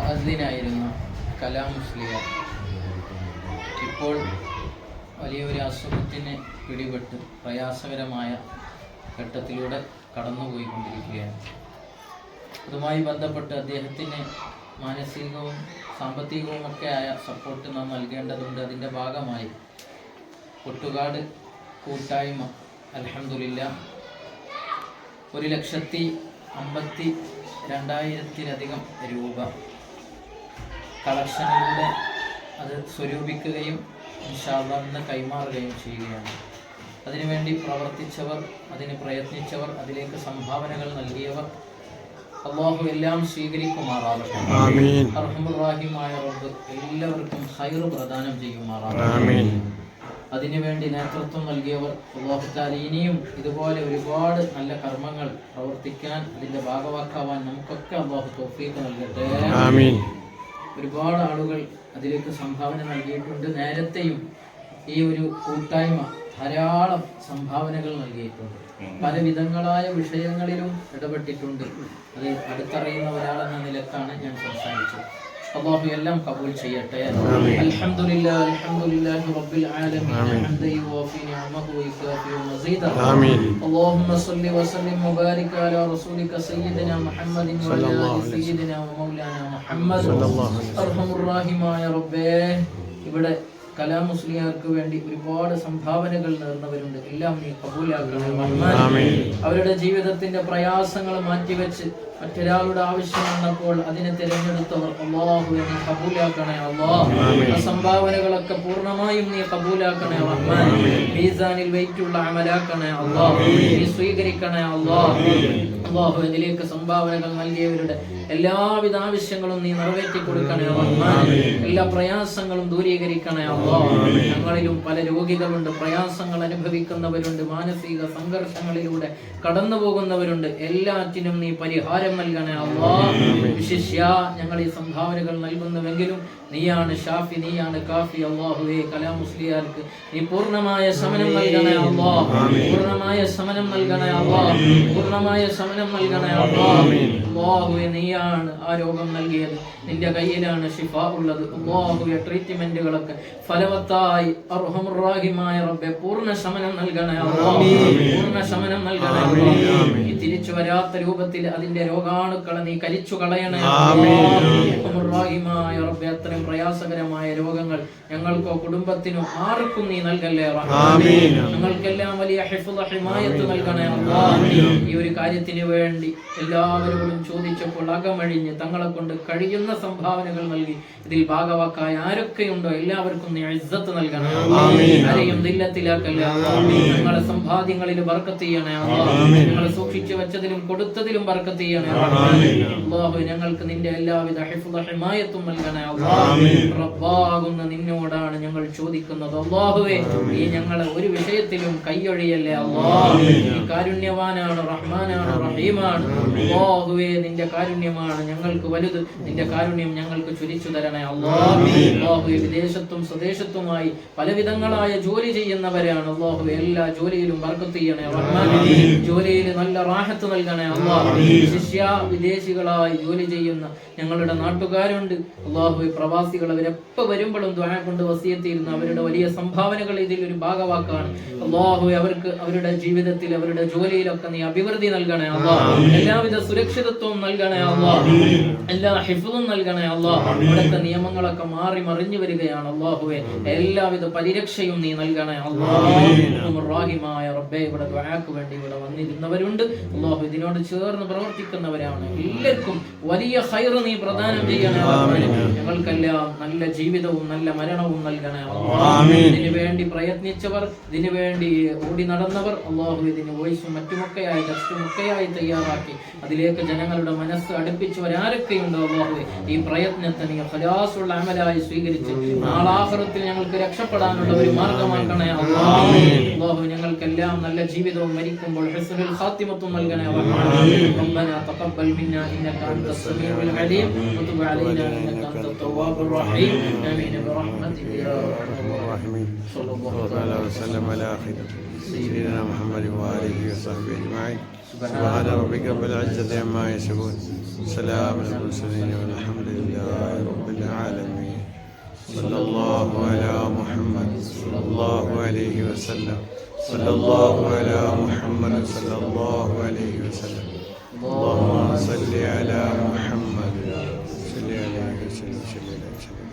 മുഅദ്ദിനായിരുന്ന കലാം മുസ്ലിയാർ ഇപ്പോൾ വലിയൊരു അസുഖത്തിന് പിടിപെട്ട് പ്രയാസകരമായ ഘട്ടത്തിലൂടെ കടന്നുപോയിക്കൊണ്ടിരിക്കുകയാണ്. അതുമായി ബന്ധപ്പെട്ട് അദ്ദേഹത്തിന് മാനസികവും സാമ്പത്തികവും ഒക്കെ ആയ സപ്പോർട്ട് നാം നൽകേണ്ടതുണ്ട്. അതിന്റെ ഭാഗമായി കൊട്ടുകാട് കൂട്ടായ്മ അലഹമില്ല ഒരു ലക്ഷത്തി അമ്പത്തി രണ്ടായിരത്തിലധികം രൂപ കളക്ഷനിലൂടെ അത് സ്വരൂപിക്കുകയും ഇൻഷാല്ലാ ഇന്ന് കൈമാറുകയും ചെയ്യുകയാണ്. അതിനുവേണ്ടി പ്രവർത്തിച്ചവർ അതിന് പ്രയത്നിച്ചവർ അതിലേക്ക് സംഭാവനകൾ നൽകിയവർ അള്ളാഹു എല്ലാം സ്വീകരിക്കുമാറാവട്ടെ അർഹമുറാഹിമായ റബ്ബ് എല്ലാവർക്കും ഹൈർ പ്രദാനം ചെയ്യുമാറാവട്ടെ അതിനുവേണ്ടി നേതൃത്വം നൽകിയവർ അള്ളാഹുത്താൽ ഇനിയും ഇതുപോലെ ഒരുപാട് നല്ല കർമ്മങ്ങൾ പ്രവർത്തിക്കാൻ അതിന്റെ ഭാഗവാക്കാവാൻ നമുക്കൊക്കെ അള്ളാഹു തോഫീക്ക് നൽകട്ടെ. ഒരുപാട് ആളുകൾ അതിലേക്ക് സംഭാവന നൽകിയിട്ടുണ്ട്. നേരത്തെയും ഈ ഒരു കൂട്ടായ്മ ധാരാളം സംഭാവനകൾ നൽകിയിട്ടുണ്ട്. പല വിധങ്ങളായ വിഷയങ്ങളിലും ഇടപെട്ടിട്ടുണ്ട്. അത് അടുത്തറിയുന്ന ഒരാളെന്ന നിലക്കാണ് ഞാൻ സംസാരിച്ചത്. അള്ളാഹു എല്ലാം കബൂൽ ചെയ്യട്ടെ. അൽഹംദുലില്ലാ അൽഹംദുലില്ലാഹി റബ്ബിൽ ആലമീൻ. ഹംദൻ യുവഫി നിഅമഹു വയുകാഫി മസീദ. ആമീൻ. അല്ലാഹുമ്മ സ്വല്ലി വസല്ലിം മുബാരിക അലാ റസൂലിക സയ്യിദിനാ മുഹമ്മദിൻ വഅലാ ആലി സയ്യിദിനാ മൗലാനാ മുഹമ്മദ്. സല്ലല്ലാഹു അലൈഹി അർഹമുർ റഹീമായ റബ്ബേ. ഇവിടെ കലാമുസ്ലിയാർക്ക് വേണ്ടി ഒരുപാട് സംഭാവനകൾ നേർന്നവരുണ്ട്. എല്ലാം നീ കബൂലാക്കണമേ. അവരുടെ ജീവിതത്തിന്റെ പ്രയാസങ്ങൾ മാറ്റിവെച്ച് മറ്റൊരാളുടെ ആവശ്യം വന്നപ്പോൾ അതിനെ തിരഞ്ഞെടുത്തവർ അള്ളാഹു നീ കബൂലാക്കണേ അള്ളാഹ് സംഭാവനകളൊക്കെ പൂർണമായും നീ കബൂലാക്കണേ റഹ്മാൻ മീസാനിൽ വെയിറ്റുള്ള അമലാക്കണേ അള്ളാഹ് നീ സ്വീകരിക്കണേ അള്ളാഹ് അള്ളാഹു ഇതിലേക്ക് സംഭാവനകൾ നൽകിയവരുടെ എല്ലാവിധ ആവശ്യങ്ങളും നീ നിറവേറ്റി കൊടുക്കണേ റഹ്മാൻ എല്ലാ പ്രയാസങ്ങളും ദൂരീകരിക്കണേ അള്ളാഹ് ഞങ്ങളിലും പല രോഗികളുണ്ട് പ്രയാസങ്ങൾ അനുഭവിക്കുന്നവരുണ്ട് മാനസിക സംഘർഷങ്ങളിലൂടെ കടന്നു പോകുന്നവരുണ്ട് എല്ലാറ്റിനും നീ പരിഹാരം നൽകണേ അള്ളാഹ് വിശിഷ്യ ഞങ്ങൾ ഈ സംഭാവനകൾ നൽകുന്നുവെങ്കിലും നീയാണ് ഷാഫി നീയാണ് കാഫി. അള്ളാഹുവേ കലാ മുസ്ലിയാർക്ക് നീ പൂർണമായ ശമനം നൽകണേ അള്ളാഹ് പൂർണമായ ശമനം നൽകണേ അള്ളാഹ് പൂർണമായ ശമനം നൽകണേ അള്ളാഹ് അള്ളാഹുവേ നീയാണ് ആ രോഗം നൽകിയത്. നിന്റെ കയ്യിലാണ് ഷിഫ ഉള്ളത്. അള്ളാഹുവെ ട്രീറ്റ്മെന്റുകളൊക്കെ ഫലവത്തായി. അർഹമുറാഹിമായ റബ്ബെ പൂർണ ശമനം നൽകണേ പൂർണ ശമനം നൽകണേ ഈ തിരിച്ചു വരാത്ത രൂപത്തിൽ അതിന്റെ രോഗാണുക്കളെ നീ കരിച്ചു കളയണേ അർഹമുറാഹിമായ റബ്ബെ അത്രയും പ്രയാസകരമായ രോഗങ്ങൾ ഞങ്ങൾക്കോ കുടുംബത്തിനോ ആർക്കും നീ നൽകല്ലേ. ഞങ്ങൾക്കെല്ലാം വലിയ ഹിഫ്ള് ഹിമായത്ത് നൽകണേ. ഈ ഒരു കാര്യത്തിന് വേണ്ടി എല്ലാവരോടും ചോദിച്ചപ്പോൾ അകമഴിഞ്ഞ് തങ്ങളെ കൊണ്ട് കഴിയുന്ന സംഭാവനകൾ നൽകി. ഇതിൽ ഭാഗവാക്കായ ആരൊക്കെയുണ്ടോ എല്ലാവർക്കും നീ നൽകണം. ആരെയും ദില്ലത്തിലാക്കല്ല ഞങ്ങളെ സമ്പാദ്യങ്ങളിൽ ബർക്കത്ത് ചെയ്യണേ. ഞങ്ങളെ സൂക്ഷിച്ചു വെച്ചതിലും കൊടുത്തതിലും ബർക്കത്ത് ചെയ്യണേ അള്ളാഹു. ഞങ്ങൾക്ക് നിന്റെ എല്ലാവിധ ഹിമായത്തും നൽകണേ. റബ്ബാകുന്ന നിന്നോടാണ് ഞങ്ങൾ ചോദിക്കുന്നത്. അള്ളാഹുവേ ഈ ഞങ്ങളെ ഒരു വിഷയത്തിലും കൈയൊഴിയല്ലേ അള്ളാഹു? കാരുണ്യവാനാണ് റഹ്മാനാണ് റഹീമാണ്. അള്ളാഹുവേ നിന്റെ കാരുണ്യമാണ് ഞങ്ങൾക്ക് വലുത്. നിന്റെ കാരുണ്യം ഞങ്ങൾക്ക് ചുരിച്ചു തരണേ അള്ളാഹു വിദേശത്തും സ്വദേശത്തുമായി പലവിധങ്ങളായ ജോലി ചെയ്യുന്നവരാണ് അള്ളാഹു എല്ലാ ജോലിയിലും വർക്കത്ത് ചെയ്യണേ ജോലിയിൽ നല്ല റാഹത്ത് നൽകണേ അള്ളാഹു ശിഷ്യ വിദേശികളായി ജോലി ചെയ്യുന്ന ഞങ്ങളുടെ നാട്ടുകാരുണ്ട്. അള്ളാഹു പ്രവാസികൾ അവരെപ്പോ വരുമ്പോഴും ദ്വാന കൊണ്ട് വസിയെത്തിയിരുന്നു അവരുടെ വലിയ സംഭാവനകൾ ഇതിൽ ഒരു ഭാഗവാക്കാണ്. അള്ളാഹു അവർക്ക് അവരുടെ ജീവിതത്തിൽ അവരുടെ ജോലിയിലൊക്കെ നീ അഭിവൃദ്ധി നൽകണേ അള്ളാഹു എല്ലാവിധ സുരക്ഷിതത്വവും നൽകണേ അള്ളാ എല്ലാ ഹിഫും നൽകണേ അള്ളാ ഇവിടുത്തെ നിയമങ്ങളൊക്കെ മാറി മറിഞ്ഞു വരികയാണ് അള്ളാഹുവെ. എല്ലാവിധ പരിരക്ഷയും നീ നൽകണേ അള്ളാഹിമായ റബ്ബെ ഇവിടെ ദ്വാക്ക് വേണ്ടി ഇവിടെ വന്നിരുന്നവരുണ്ട്. അള്ളാഹു ഇതിനോട് ചേർന്ന് പ്രവർത്തിക്കുന്നവരാണ്. എല്ലാവർക്കും വലിയ ഹൈർ നീ പ്രദാനം ചെയ്യണേ. ഞങ്ങൾക്കെല്ലാം നല്ല ജീവിതവും നല്ല മരണവും നൽകണേ. ഇതിനു വേണ്ടി പ്രയത്നിച്ചവർ ഇതിനു വേണ്ടി ഓടി നടന്നവർ അള്ളാഹു ഇതിന് വോയിസും മറ്റുമൊക്കെയായി ടെസ്റ്റും ഒക്കെയായി തയ്യാറാക്കി. അതിലേക്ക് ജനങ്ങളുടെ മനസ്സ് അടുപ്പിച്ചവരാരൊക്കെയുണ്ടോ അള്ളാഹു ഈ പ്രയത്നത്തെ നീ ഫലാസുള്ള അമലായി സ്വീകരിച്ച് നാളാഹുറത്തിൽ ഞങ്ങൾക്ക് രക്ഷപ്പെടാനുള്ള ഒരു മാർഗമാക്കണേ അള്ളാഹു അള്ളാഹു ഞങ്ങൾക്കെല്ലാം നല്ല ജീവിതവും മരിക്കുമ്പോൾ ഹസ്നുൽ ഖാത്തിമത്തും നൽകണേ റഹ്മാനേ. ربنا تقبل منا انك انت السميع العليم وتب علينا انك انت التواب الرحيم امين برحمتك يا ارحم الراحمين صلى الله صلى الله وسلم على آخر سيدنا محمد وآله وصحبه أجمعين سبحان ربك رب العزة عما يصفون. سلام على المرسلين والحمد لله رب العالمين. صلى الله على محمد صلى الله عليه وسلم. صلى الله على محمد صلى الله عليه وسلم. اللهم صل على محمد. صل عليه وسلم صل عليه وسلم